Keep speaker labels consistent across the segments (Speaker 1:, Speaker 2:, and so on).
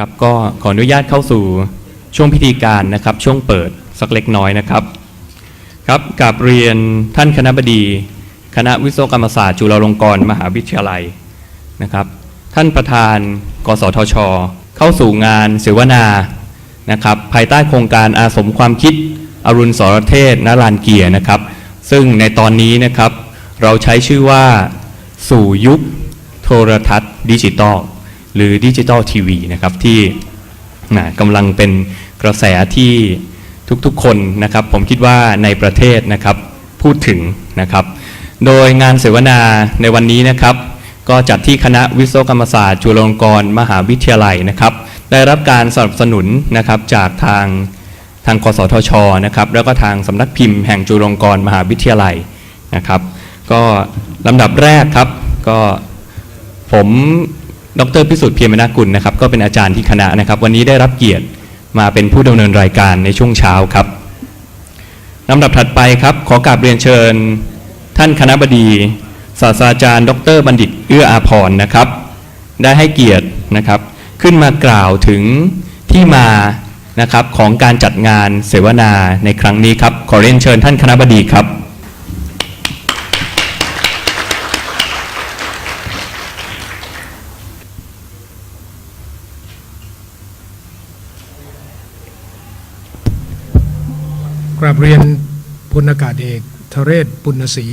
Speaker 1: ครับก็ขออนุญาตเข้าสู่ช่วงพิธีการนะครับ ช่วงเปิดสักเล็กน้อยนะครับ ครับกับเรียนท่านคณะบดี คณะวิศวกรรมศาสตร์จุฬาลงกรณ์มหาวิทยาลัยนะครับ ท่านประธาน กสทช เข้าสู่งานเสวนานะครับ ภายใต้โครงการอาสมความคิดอรุณสรเทศนารานเกียรนะครับ ซึ่งในตอนนี้นะครับ เราใช้ชื่อว่าสู่ยุคโทรทัศน์ดิจิตอล หรือดิจิตอลทีวีนะครับที่กำลังเป็นกระแสที่ทุกๆคนนะครับ ผมคิดว่าในประเทศนะครับพูดถึงนะครับ โดยงานเสวนาในวันนี้นะครับ ก็จัดที่คณะวิศวกรรมศาสตร์ จุฬาลงกรณ์มหาวิทยาลัยนะครับ ได้รับการสนับสนุนนะครับจากทางทางกสทชนะครับแล้วก็ทางสำนักพิมพ์แห่งจุฬาลงกรณ์มหาวิทยาลัยนะครับ ก็ลำดับแรกครับก็ผม ดรพิสุทธิ์เพียรมนากุลนะครับก็เป็นอาจารย์ที่คณะนะครับ วันนี้ได้รับเกียรติมาเป็นผู้ดำเนินรายการในช่วงเช้าครับลำดับถัดไปครับ ขอกราบเรียนเชิญ ท่านคณะบดีศาสตราจารย์ ดร บัณฑิตเอื้ออาพรนะครับ ได้ให้เกียรตินะครับ ขึ้นมากล่าวถึงที่มานะครับของการจัดงานเสวนาในครั้งนี้ครับ ขอเรียนเชิญท่านคณะบดีครับ
Speaker 2: ก ราบเรียนพลอากาศเอกทเรศปุณศรี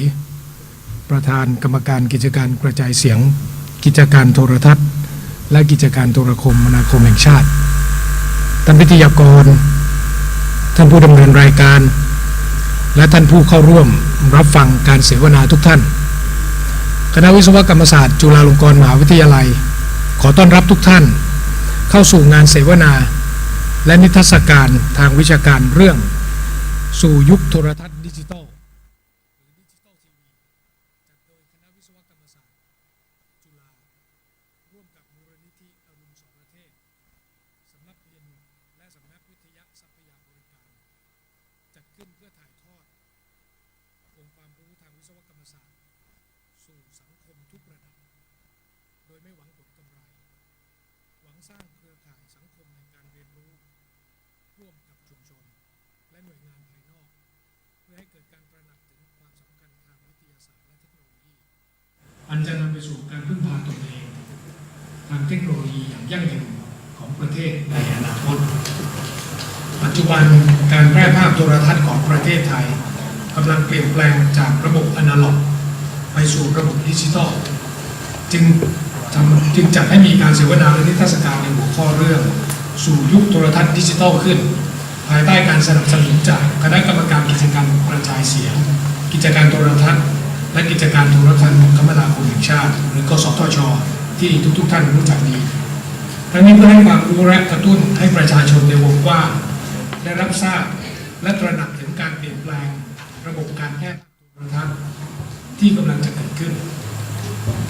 Speaker 2: ประธานกรรมการกิจการกระจายเสียง กิจการโทรทัศน์ และกิจการโทรคมนาคมแห่งชาติ ท่านวิทยากร ท่านผู้ดำเนินรายการ และท่านผู้เข้าร่วมรับฟังการเสวนาทุกท่าน คณะวิศวกรรมศาสตร์ จุฬาลงกรณ์มหาวิทยาลัย ขอต้อนรับทุกท่าน เข้าสู่งานเสวนา และนิทรรศการทางวิชาการเรื่อง สู่ยุคโทรทัศน์ดิจิทัลหรือดิจิทัลทีวีจัดโดยคณะวิศวกรรมศาสตร์จุฬาร่วมกับมูลนิธิอรุณสองประเทศสำนักพิมพ์และสำนักวิทยาทรัพยาบริการจัดขึ้นเพื่อถ่ายทอดองค์ความรู้ทางวิศวกรรมศาสตร์สู่สังคมทุกระดับโดยไม่หวังผลกำไรหวังสร้างเครือข่ายสังคมในการเรียนรู้ร่วมกับชุมชน และหน่วยงานภายน พื่อให้เกิดการตระหนักถึงความสำคัญทางวิทยาศาสตร์และเทคโนโลยี อันจะนำไปสู่การพึ่งพาตนเอง ทางเทคโนโลยีอย่างยั่งยืนของประเทศในอนาคต ปัจจุบันการแพร่ภาพโทรทัศน์ของประเทศไทยกำลังเปลี่ยนแปลงจากระบบอนาล็อก ไปสู่ระบบดิจิทัลจึงจึงจัดให้มีการเสวนาและนิทรรศการในหัวข้อเรื่อง สู่ยุคโทรทัศน์ดิจิทัลขึ้น ภายใต้การสนับสนุนจากคณะกรรม จการโทรทัศน์ และกิจการโทรทัศน์คมนาคมแห่งชาติ หรือกสทช ที่ทุกๆท่านรู้จักดีทั้งนี้เพื่อให้ความรู้และกระตุ้นให้ประชาชนในวงกว้างได้รับทราบและตระหนักถึงการเปลี่ยนแปลงระบบการแพทย์โทรทัศน์ที่กำลังจะเกิดขึ้น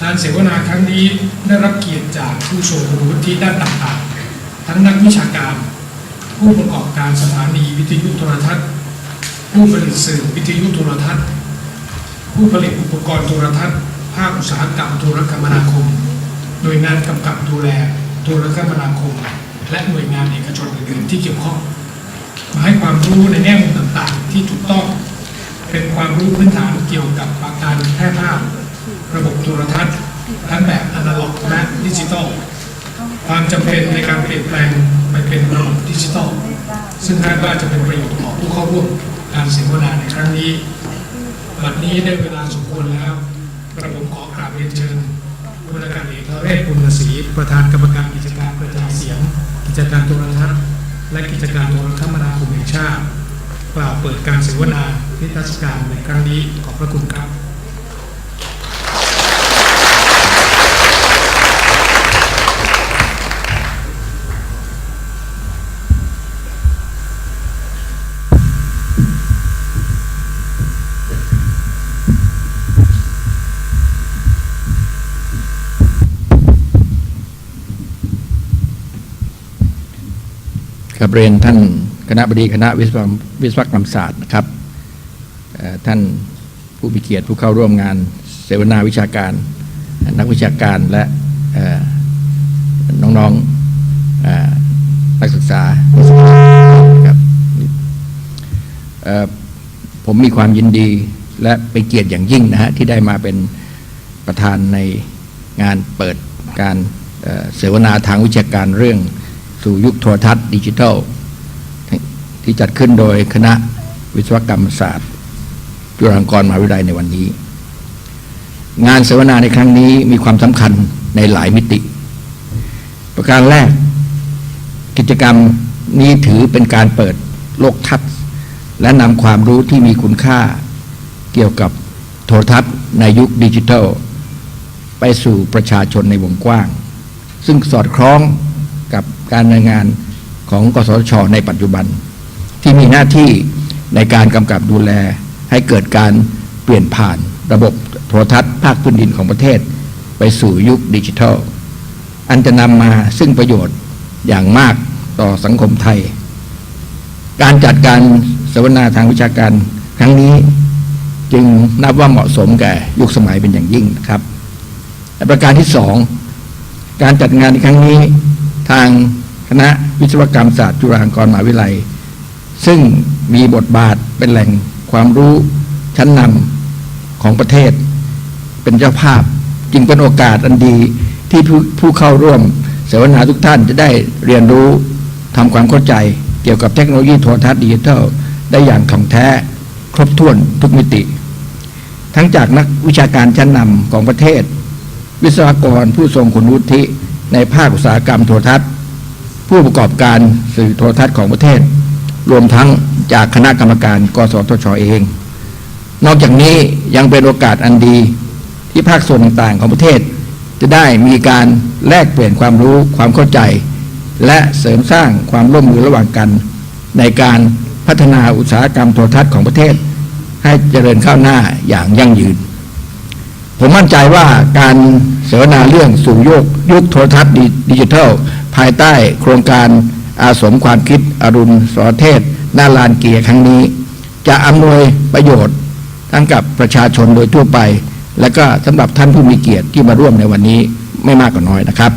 Speaker 2: การเสวนาครั้งนี้ได้รับเกียรติจากผู้ทรงคุณวุฒิด้านต่างๆ ทั้งนักวิชาการ ผู้ประกอบการสถานีวิทยุโทรทัศน์ ผู้ผลิตสื่อวิทยุโทรทัศน์ ผู้ผลิตอุปกรณ์โทรทัศน์ ภาคอุตสาหกรรมโทรคมนาคม โดยงานกำกับดูแลโทรคมนาคม และหน่วยงานเอกชนอื่นๆที่เกี่ยวข้อง มาให้ความรู้ในแง่มุมต่างๆ ที่ถูกต้อง เป็นความรู้พื้นฐานเกี่ยวกับการแพร่ภาพ ระบบโทรทัศน์ทั้งแบบอนาล็อกและดิจิตอลความจำเป็นในการเปลี่ยนแปลงไปเป็นระบบดิจิทัลซึ่งคาดว่าจะเป็นประโยชน์ต่อผู้เข้าร่วมการเสวนาในครั้งนี้ บัดนี้ได้เวลาสมควรแล้วกระผมขอกราบเรียนเชิญผู้ว่าการเอกทเรศปุณศรีประธานกรรมการกิจการกระจายเสียง กิจการโทรทัศน์ และกิจการโทรคมนาคมแห่งชาติ กล่าวเปิดการเสวนานิทรรศการในครั้งนี้ขอบพระคุณครับ
Speaker 3: เรียนท่านคณะบดีคณะวิศวกรรมวิศวกรรมศาสตร์นะครับท่านผู้มีเกียรติผู้เข้าร่วมงาน เสวนาวิชาการ นักวิชาการและน้องๆเอ่อนักศึกษาครับผมมีความยินดีและเป็นเกียรติอย่างยิ่งนะฮะที่ได้มาเป็นประธานในงานเปิดการเสวนาทางวิชาการเรื่อง สู่ยุคโทรทัศน์ดิจิทัล ที่จัดขึ้นโดยคณะวิศวกรรมศาสตร์ จุฬาลงกรณ์มหาวิทยาลัยในวันนี้ งานเสวนาในครั้งนี้มีความสำคัญในหลายมิติ ประการแรก กิจกรรมนี้ถือเป็นการเปิดโลกทัศน์ และนำความรู้ที่มีคุณค่าเกี่ยวกับโทรทัศน์ในยุคดิจิทัล ไปสู่ประชาชนในวงกว้าง ซึ่งสอดคล้อง การดำเนินงานของกสทช ในปัจจุบัน ที่มีหน้าที่ในการกำกับดูแลให้เกิดการเปลี่ยนผ่านระบบโทรทัศน์ภาคพื้นดินของประเทศ ไปสู่ยุคดิจิทัล อันจะนำมาซึ่งประโยชน์อย่างมากต่อสังคมไทย การจัดการเสวนาทางวิชาการครั้งนี้จึงนับว่าเหมาะสมแก่ยุคสมัยเป็นอย่างยิ่งนะครับ ประการที่สองการจัดงานในครั้งนี้ ทางคณะวิศวกรรมศาสตร์จุฬาลงกรณ์มหาวิทยาลัย ซึ่งมีบทบาทเป็นแหล่งความรู้ชั้นนำของประเทศ เป็นเจ้าภาพจึงเป็นโอกาสอันดีที่ผู้ผู้เข้าร่วมเสวนาทุกท่านจะได้เรียนรู้ทำความเข้าใจ เกี่ยวกับเทคโนโลยีโทรทัศน์ดิจิทัลได้อย่างถ่องแท้ ครบถ้วนทุกมิติ ทั้งจากนักวิชาการชั้นนำของประเทศ วิศวกรผู้ทรงคุณวุฒิ ในภาคอุตสาหกรรมโทรทัศน์ ผู้ประกอบการสื่อโทรทัศน์ของประเทศ รวมทั้งจากคณะกรรมการ กสทชเอง นอกจากนี้ยังเป็นโอกาสอันดีที่ภาคส่วนต่างๆของประเทศ จะได้มีการแลกเปลี่ยนความรู้ความเข้าใจ และเสริมสร้างความร่วมมือระหว่างกัน ในการพัฒนาอุตสาหกรรมโทรทัศน์ของประเทศ ให้เจริญก้าวหน้าอย่างยั่งยืน ผมมั่นใจว่าการเสวนาเรื่องสู่ยุคยุคโทรทัศน์ดิจิทัล ภายใต้โครงการอาสมความคิดอรุณสรเทศหน้าลานเกียร์ครั้งนี้ จะอำนวยประโยชน์ทั้งกับประชาชนโดยทั่วไป และก็สำหรับท่านผู้มีเกียรติที่มาร่วมในวันนี้ไม่มากก็น้อยนะครับ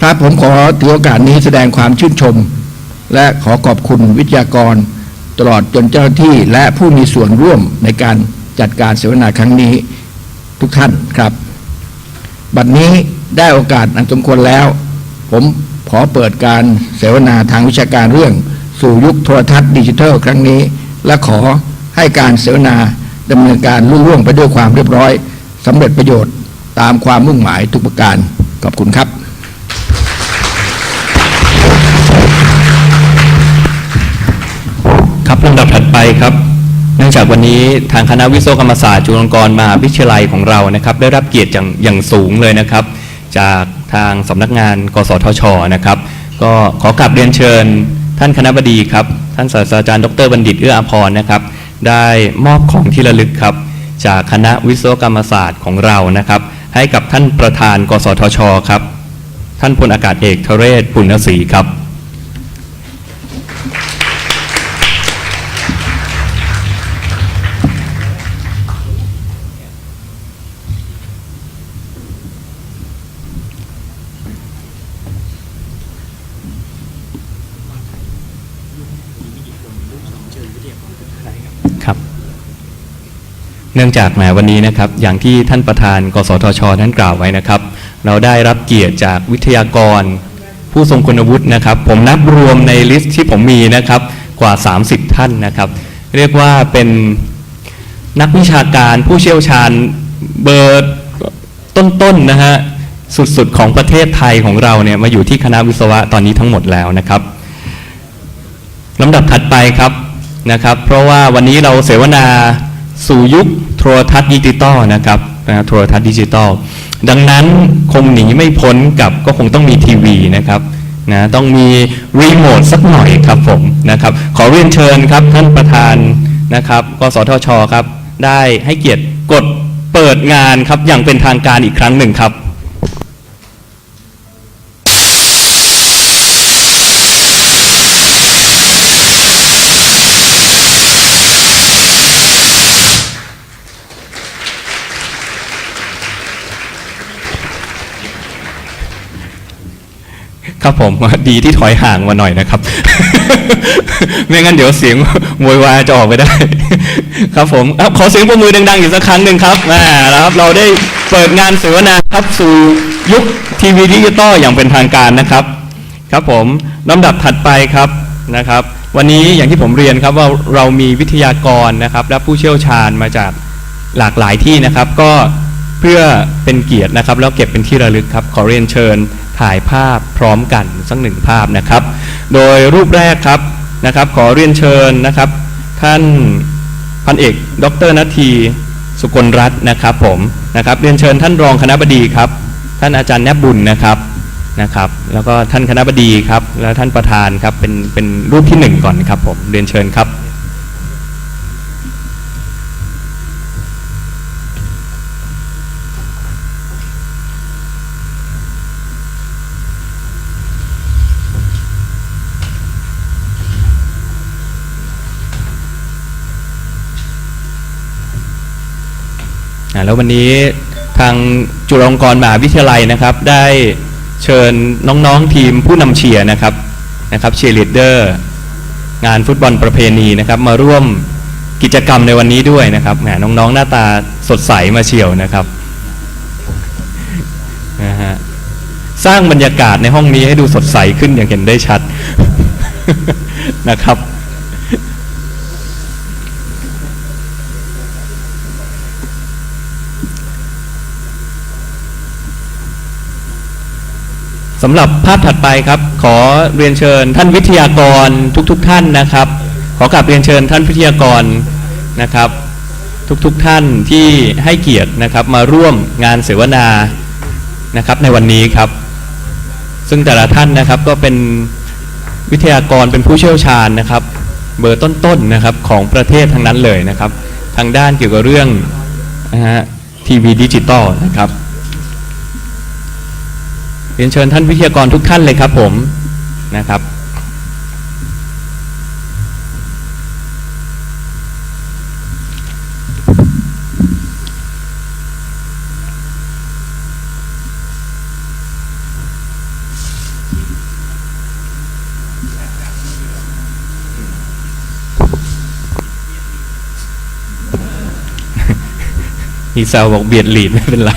Speaker 3: ครับผมขอถือโอกาสนี้แสดงความชื่นชม และขอขอบคุณวิทยากร ตลอดจนเจ้าหน้าที่และผู้มีส่วนร่วมในการ จัดการเสวนาครั้งนี้ทุกท่านครับ บัดนี้ได้โอกาสอันสมควรแล้ว ผมขอเปิดการเสวนาทางวิชาการเรื่อง สู่ยุคโทรทัศน์ดิจิทัลครั้งนี้ และขอให้การเสวนาดำเนินการรุ่งร่วงไปด้วยความเรียบร้อยสำเร็จประโยชน์ตามความมุ่งหมายทุกประการ ขอบคุณครับ
Speaker 1: ครับลำดับถัดไปครับ เนื่องจากวันนี้ทางคณะวิศวกรรมศาสตร์จุฬาลงกรณ์มหาวิทยาลัยของเรานะครับ ได้รับเกียรติอย่างอย่างสูงเลยนะครับ จากทางสำนักงาน กสทชนะครับ ก็ขอกลับเรียนเชิญ ท่านคณะบดีครับ ท่านศาสตราจารย์ดรบัณฑิตเอื้ออาภรณ์นะครับ ได้มอบของที่ระลึกครับ จากคณะวิศวกรรมศาสตร์ของเรานะครับ ให้กับท่านประธาน กสทชครับ ท่านพลอากาศเอกทเรศปุณณศรีครับ เนื่องจากแหมวันนี้นะครับ อย่างที่ท่านประธาน กสทชท่านกล่าวไว้นะครับ เราได้รับเกียรติจากวิทยากร ผู้ทรงคุณวุฒินะครับ ผมนับรวมในลิสต์ที่ผมมีนะครับกว่า 30 ท่านนะครับ เรียกว่าเป็นนักวิชาการผู้เชี่ยวชาญเบอร์ต้นๆนะฮะสุดๆของประเทศไทยของเราเนี่ยมาอยู่ที่คณะวิศวะตอนนี้ทั้งหมดแล้วนะครับลำดับถัดไปครับนะครับ เพราะว่าวันนี้เราเสวนา สู่ยุคโทรทัศน์ดิจิตอลนะครับนะโทรทัศน์ดิจิตอลดังนั้นคงหนีไม่พ้นกับก็คงต้องมีทีวีนะครับนะต้องมีรีโมทสักหน่อยครับผมนะครับขอเรียนเชิญครับท่านประธานนะครับกสทชครับ ได้ให้เกียรติกดเปิดงานครับอย่างเป็นทางการอีกครั้งหนึ่งครับ ครับผมดีที่ถอยห่างมาหน่อยนะครับ ไม่งั้นเดี๋ยวเสียงโวยวายจะออกไปได้ ครับผมขอเสียงปรบมือดังๆอีกสักครั้งหนึ่งครับแหม่แล้วครับ เราได้เปิดงานเสวนาครับสู่ยุคทีวีดิจิตอลอย่างเป็นทางการนะครับ ครับผมลำดับถัดไปครับนะครับ วันนี้อย่างที่ผมเรียนครับว่าเรามีวิทยากรนะครับ และผู้เชี่ยวชาญมาจากหลากหลายที่นะครับ ก็เพื่อเป็นเกียรตินะครับ แล้วเก็บเป็นที่ระลึกครับ ขอเรียนเชิญ ถ่ายภาพพร้อมกันสักหนึ่งภาพนะครับ โดยรูปแรกครับนะครับ ขอเรียนเชิญนะครับ ท่านพันเอก ดรนาทีสุกลรัตน์นะครับผมนะครับเรียนเชิญท่านรองคณะบดีครับ ท่านอาจารย์แนบบุญนะครับนะครับ แล้วก็ท่านคณะบดีครับ แล้วท่านประธานครับเป็นเป็นรูปที่หนึ่งก่อนครับผมเรียนเชิญครับ แล้ววันนี้ทางจุฬาลงกรณ์มหาวิทยาลัยนะครับ ได้เชิญน้องๆทีมผู้นำเชียร์นะครับนะครับเชียร์ลีดเดอร์งานฟุตบอลประเพณีนะครับ มาร่วมกิจกรรมในวันนี้ด้วยนะครับแหมน้องๆหน้าตาสดใสมาเชียวนะครับนะฮะสร้างบรรยากาศในห้องนี้ให้ดูสดใสขึ้นอย่างเห็นได้ชัดนะครับ สำหรับภาพถัดไปครับ ขอเรียนเชิญท่านวิทยากรทุกๆทท่านนะครับ ขอกราบเรียนเชิญท่านวิทยากรนะครับ ทุกๆทท่านที่ให้เกียรตินะครับมาร่วมงานเสวนานะครับในวันนี้ครับ ซึ่งแต่ละท่านนะครับก็เป็นวิทยากรเป็นผู้เชี่ยวชาญนะครับ เบอร์ต้นๆนะครับของประเทศทั้งนั้นเลยนะครับ ทางด้านเกี่ยวกับเรื่องนะฮะทีวีดิจิตอลนะครับ เรียนเชิญท่านวิทยากรทุกท่านเลยครับผมนะครับมีแซวบอกเบียดหลีดไม่เป็นไร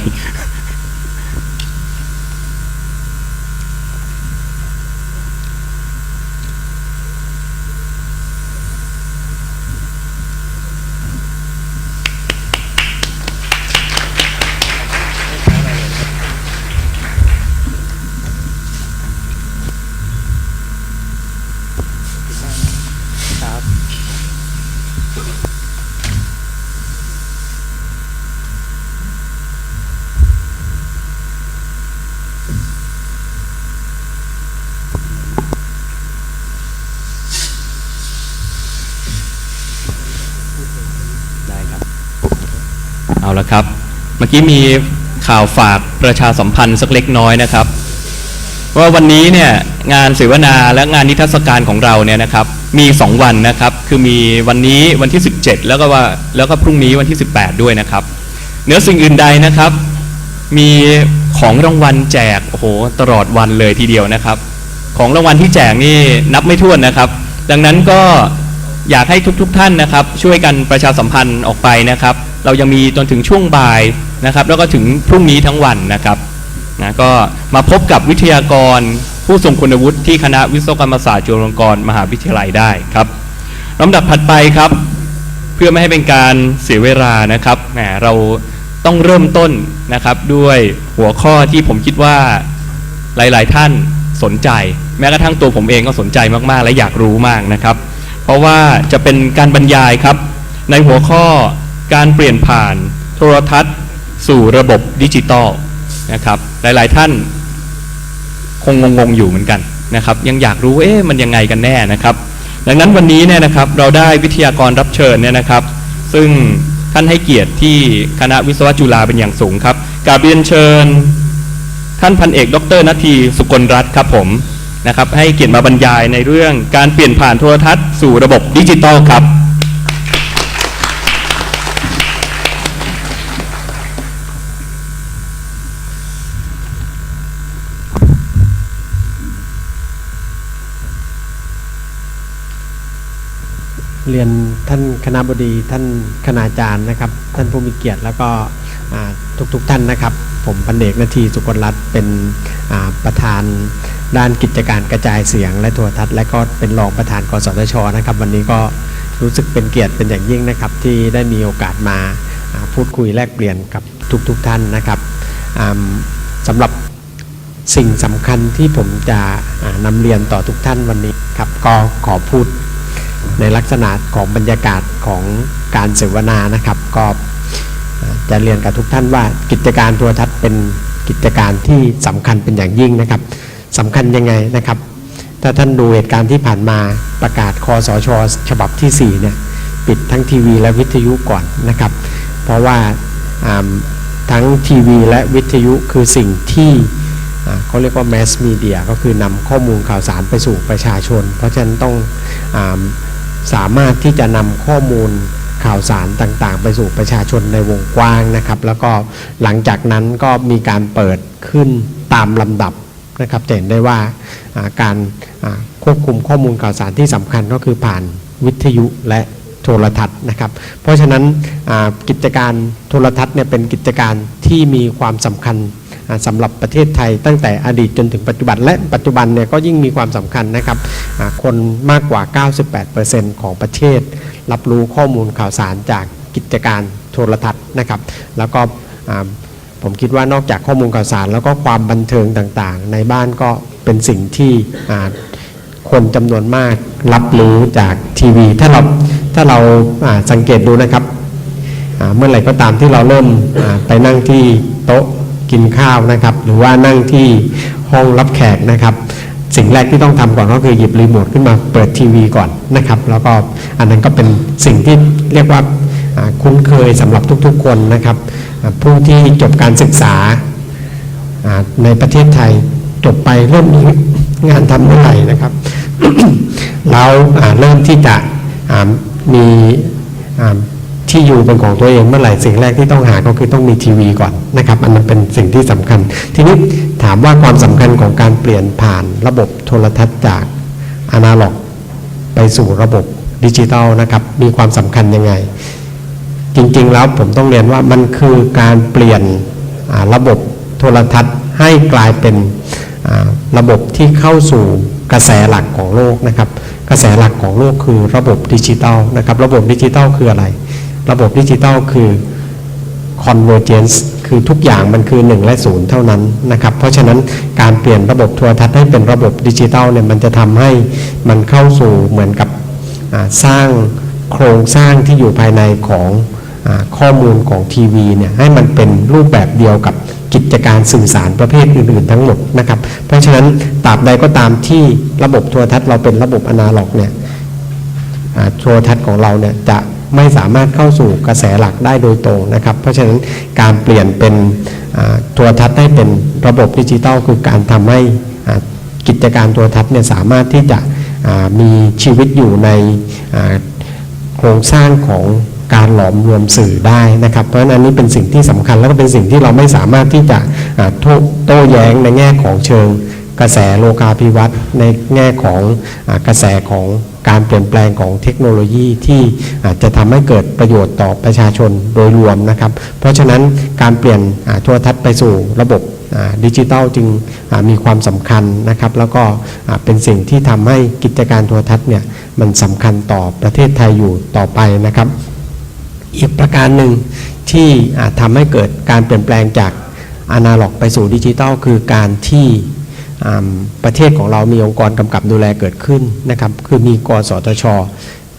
Speaker 1: ได้ครับ เอาละครับ เมื่อกี้มีข่าวฝากประชาสัมพันธ์สักเล็กน้อยนะครับ ว่าวันนี้เนี่ยงานเสวนาและงานนิทรรศการของเราเนี่ยนะครับ มี 2 วันนะครับ คือมีวันนี้วันที่ 17 แล้วก็ว่าแล้วก็พรุ่งนี้วันที่ 18 ด้วยนะครับเหนือสิ่งอื่นใดนะครับ มีของรางวัลแจกโอ้โหตลอดวันเลยทีเดียวนะครับ ของรางวัลที่แจกนี่นับไม่ถ้วนนะครับ ดังนั้นก็อยากให้ทุกๆทท่านนะครับ ช่วยกันประชาสัมพันธ์ออกไปนะครับ เรายังมีจนถึงช่วงบ่ายนะครับ แล้วก็ถึงพรุ่งนี้ทั้งวันนะครับนะก็มาพบกับวิทยากร ผู้ทรงคุณวุฒิที่คณะวิศวกรรมศาสตร์จุฬาลงกรณ์มหาวิทยาลัยได้ครับลำดับถัดไปครับ เพื่อไม่ให้เป็นการเสียเวลานะครับแหมเราต้องเริ่มต้นนะครับด้วยหัวข้อที่ผมคิดว่าหลาย ๆ ท่านสนใจ แม้กระทั่งตัวผมเองก็สนใจมาก ๆ และอยากรู้มากนะครับ เพราะว่าจะเป็นการบรรยายครับ ในหัวข้อการเปลี่ยนผ่านโทรทัศน์ สู่ระบบดิจิตอลนะครับหลาย ๆ ท่าน คงงงๆอยู่เหมือนกันนะครับ ยังอยากรู้เอ๊ะมันยังไงกันแน่นะครับ ดังนั้นวันนี้เนี่ยนะครับเราได้วิทยากรรับเชิญเนี่ยนะครับ ซึ่งท่านให้เกียรติที่คณะวิศวะจุฬาเป็นอย่างสูงครับกาบเรียนเชิญ ท่านพันเอก ดรนาทีสุกลรัตน์ครับผมนะครับ ให้เกียรติมาบรรยายในเรื่องการเปลี่ยนผ่านโทรทัศน์สู่ระบบดิจิตอลครับ
Speaker 4: เรียนท่านคณะบดีท่านคณาจารย์นะครับ ท่านผู้มีเกียรติแล้วก็ทุกๆทท่านนะครับ ผมพันเอกนาทีสุกรัตน์เป็นประธานด้านกิจการกระจายเสียงและโทรทัศน์และก็เป็นรองประธานกสทชนะครับ วันนี้ก็รู้สึกเป็นเกียรติเป็นอย่างยิ่งนะครับ ที่ได้มีโอกาสมาพูดคุยแลกเปลี่ยนกับทุกๆทท่านนะครับอ่าสำหรับสิ่งสำคัญที่ผมจะอ่านำเรียนต่อทุกท่านวันนี้ครับก็ขอพูด ในลักษณะของบรรยากาศของการเสวนานะครับ ก็จะเรียนกับทุกท่านว่ากิจการโทรทัศน์เป็นกิจการที่สำคัญเป็นอย่างยิ่งนะครับสำคัญยังไงนะครับ ถ้าท่านดูเหตุการณ์ที่ผ่านมาประกาศคอสช ฉบับที่4เนี่ยปิดทั้งทีวีและวิทยุก่อนนะครับ เพราะว่าทั้งทีวีและวิทยุคือสิ่งที่เขาเรียกว่า mass media ก็คือนำข้อมูลข่าวสารไปสู่ประชาชน เพราะฉะนั้นต้องอ สามารถที่จะนำข้อมูลข่าวสารต่างๆ ไปสู่ประชาชนในวงกว้างนะครับ แล้วก็หลังจากนั้นก็มีการเปิดขึ้นตามลำดับนะครับเห็นได้ว่าการควบคุมข้อมูลข่าวสารที่สำคัญก็คือผ่านวิทยุและโทรทัศน์นะครับ เพราะฉะนั้นกิจการโทรทัศน์เนี่ยเป็นกิจการที่มีความสำคัญ สำหรับประเทศไทยตั้งแต่อดีตจนถึงปัจจุบัน และปัจจุบันเนี่ยก็ยิ่งมีความสำคัญนะครับคนมากกว่า 98%ของประเทศ รับรู้ข้อมูลข่าวสารจากกิจการโทรทัศน์นะครับแล้วก็ผมคิดว่านอกจากข้อมูลข่าวสาร แล้วก็ความบันเทิงต่างๆ ในบ้านก็เป็นสิ่งที่คนจำนวนมากรับรู้จากทีวี ถ้าเราถ้าเราาสังเกตดูนะครับเมื่อไหร่ก็ตามที่เราเริ่มไปนั่งที่โต๊ะ กินข้าวนะครับ หรือว่านั่งที่ห้องรับแขกนะครับ สิ่งแรกที่ต้องทำก่อนก็คือหยิบรีโมทขึ้นมาเปิดทีวีก่อนนะครับ แล้วก็อันนั้นก็เป็นสิ่งที่เรียกว่าคุ้นเคยสำหรับทุกๆคนนะครับ ผู้ที่จบการศึกษาในประเทศไทยจบไปเริ่มมีงานทำเมื่อไหร่นะครับเราเริ่มที่จะมีอ่า ที่อยู่เป็นของตัวเองเมื่อไหร่สิ่งแรกที่ต้องหาก็คือต้องมีทีวีก่อนนะครับอันนั้นเป็นสิ่งที่สำคัญ ทีนี้ถามว่าความสำคัญของการเปลี่ยนผ่านระบบโทรทัศน์จากอนาล็อก ไปสู่ระบบดิจิทัลนะครับมีความสำคัญยังไง จริงๆแล้วผมต้องเรียนว่ามันคือการเปลี่ยนระบบโทรทัศน์ให้กลายเป็นระบบที่เข้าสู่กระแสหลักของโลกนะครับ กระแสหลักของโลกคือระบบดิจิทัลนะครับ ระบบดิจิทัลคืออะไร ระบบดิจิทัลคือ convergence คือทุกอย่างมันคือ 1 และ 0 เท่านั้นนะครับ เพราะฉะนั้นการเปลี่ยนระบบโทรทัศน์ให้เป็นระบบดิจิทัลเนี่ยมันจะทำให้มันเข้าสู่เหมือนกับสร้างโครงสร้างที่อยู่ภายในของอข้อมูลของทีวีเนี่ยให้มันเป็นรูปแบบเดียวกับกิจการสื่อสารประเภทอื่นๆทั้งหมดนะครับ เพราะฉะนั้นตราบใดก็ตามที่ระบบโทรทัศน์เราเป็นระบบอนาล็อกเนี่ยอ่าโทรทัศน์ของเราเนี่ยจะ ไม่สามารถเข้าสู่กระแสหลักได้โดยตรงนะครับ เพราะฉะนั้นการเปลี่ยนเป็นอ่าโทรทัศน์ให้เป็นระบบดิจิทัลคือการทำให้กิจการโทรทัศน์เนี่ยสามารถที่จะมีชีวิตอยู่ในโครงสร้างของการหลอมรวมสื่อได้นะครับ เพราะฉะนั้นนี้เป็นสิ่งที่สำคัญแล้วก็เป็นสิ่งที่เราไม่สามารถที่จะโต้โตแย้งในแง่ของเชิงกระแสโลกาภิวัตน์ในแง่ของอกระแสของ การเปลี่ยนแปลงของเทคโนโลยีที่อาจจะทำให้เกิดประโยชน์ต่อประชาชนโดยรวมนะครับ เพราะฉะนั้นการเปลี่ยนโทรทัศน์ไปสู่ระบบดิจิทัลจึงมีความสำคัญนะครับ แล้วก็เป็นสิ่งที่ทำให้กิจการโทรทัศน์เนี่ยมันสำคัญต่อประเทศไทยอยู่ต่อไปนะครับ อีกประการหนึ่งที่อาจทำให้เกิดการเปลี่ยนแปลงจากอนาล็อกไปสู่ดิจิทัลคือการที่ ประเทศของเรามีองค์กรกำกับดูแลเกิดขึ้นนะครับ คือมีกสทช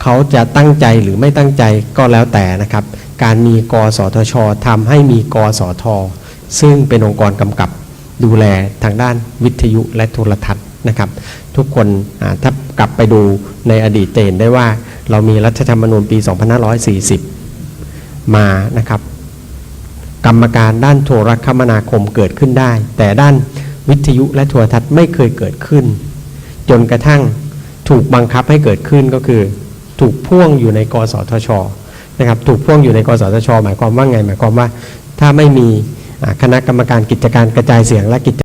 Speaker 4: เขาจะตั้งใจหรือไม่ตั้งใจก็แล้วแต่นะครับ การมีกสทชทำให้มีกสทซึ่งเป็นองค์กรกำกับดูแลทางด้านวิทยุและโทรทัศน์นะครับ ทุกคนถ้ากลับไปดูในอดีตเห็นได้ว่าเรามีรัฐธรรมนูญปี 2540 มานะครับ กรรมการด้านโทรคมนาคมเกิดขึ้นได้ แต่ด้าน วิทยุและโทรทัศน์ไม่เคยเกิดขึ้น จนกระทั่งถูกบังคับให้เกิดขึ้นก็คือ ถูกพ่วงอยู่ในกสทชนะครับถูกพ่วงอยู่ในกสทช หมายความว่าไง หมายความว่าถ้าไม่มีคณะกรรมการกิจการกระจายเสียงและกิจ